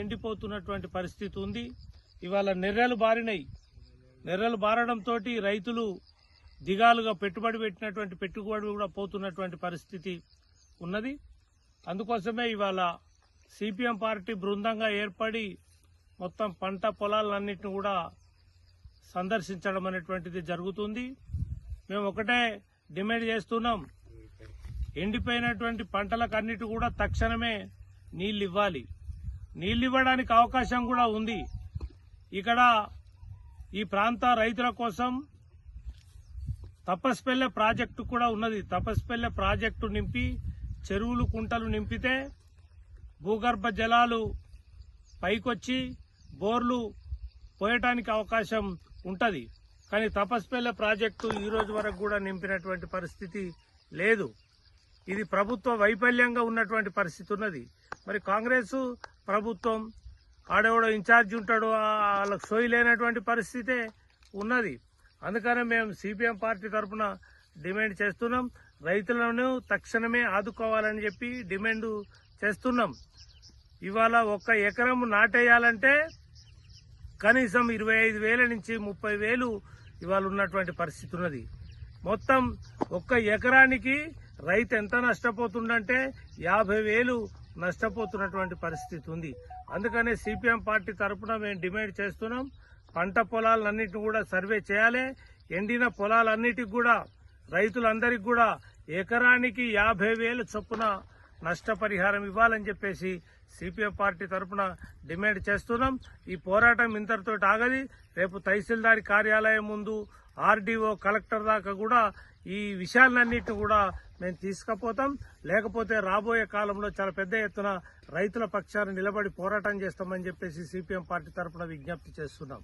ఎండిపోతున్నటువంటి పరిస్థితి ఉంది. ఇవాళ నెర్రెలు బారినాయి నెర్రెలు బారడంతో రైతులు దిగాలుగా పెట్టుబడి పెట్టినటువంటి పెట్టుబడి కూడా పోతున్నటువంటి పరిస్థితి ఉన్నది. అందుకోసమే ఇవాళ సిపిఎం పార్టీ బృందంగా ఏర్పడి మొత్తం పంట పొలాలన్నింటిని కూడా సందర్శించడం అనేటువంటిది జరుగుతుంది. మేము ఒకటే డిమాండ్ చేస్తున్నాం. ఎండిపోయినటువంటి పంటలకు అన్నిటి కూడా తక్షణమే నీళ్ళు ఇవ్వాలి. నీళ్ళు ఇవ్వడానికి అవకాశం కూడా ఉంది. ఇక్కడ ఈ ప్రాంత రైతుల కోసం తపస్పెల్లె ప్రాజెక్టు కూడా ఉన్నది. తపస్పెల్లె ప్రాజెక్టు నింపి చెరువులు కుంటలు నింపితే భూగర్భ జలాలు పైకొచ్చి బోర్లు పోయటానికి అవకాశం ఉంటుంది. కానీ తపస్పెల్లె ప్రాజెక్టు ఈరోజు వరకు కూడా నింపినటువంటి పరిస్థితి లేదు. ఇది ప్రభుత్వ వైఫల్యంగా ఉన్నటువంటి పరిస్థితి ఉన్నది. మరి కాంగ్రెస్ ప్రభుత్వం ఆడెవడో ఇన్ఛార్జ్ ఉంటాడు వాళ్ళకి సోయి లేనటువంటి పరిస్థితే ఉన్నది. అందుకనే మేము సిపిఎం పార్టీ తరఫున డిమాండ్ చేస్తున్నాం. రైతులను తక్షణమే ఆదుకోవాలని చెప్పి డిమాండ్ చేస్తున్నాం. ఇవాళ ఒక్క ఎకరం నాటేయాలంటే కనీసం ఇరవై ఐదు వేల నుంచి ముప్పై వేలు ఇవాళ ఉన్నటువంటి పరిస్థితి ఉన్నది. మొత్తం ఒక్క ఎకరానికి రైతు ఎంత నష్టపోతుందంటే యాభై వేలు నష్టపోతున్నటువంటి పరిస్థితి ఉంది. అందుకనే సిపిఎం పార్టీ తరఫున మేము డిమాండ్ చేస్తున్నాం. పంట పొలాలన్నింటినీ కూడా సర్వే చేయాలి. ఎండిన పొలాలన్నిటికి కూడా రైతులందరికీ కూడా ఎకరానికి యాభై వేలు చొప్పున నష్టపరిహారం ఇవ్వాలని చెప్పేసి సిపిఎం పార్టీ తరఫున డిమాండ్ చేస్తున్నాం. ఈ పోరాటం ఇంతటితో ఆగది. రేపు తహసీల్దారి కార్యాలయం ముందు ఆర్డీఓ కలెక్టర్ దాకా కూడా ఈ విషయాలన్నిటి కూడా మేము తీసుకుపోతాం. లేకపోతే రాబోయే కాలంలో చాలా పెద్ద ఎత్తున రైతుల పక్షాన నిలబడి పోరాటం చేస్తామని చెప్పేసి సిపిఎం పార్టీ తరఫున విజ్ఞప్తి చేస్తున్నాం.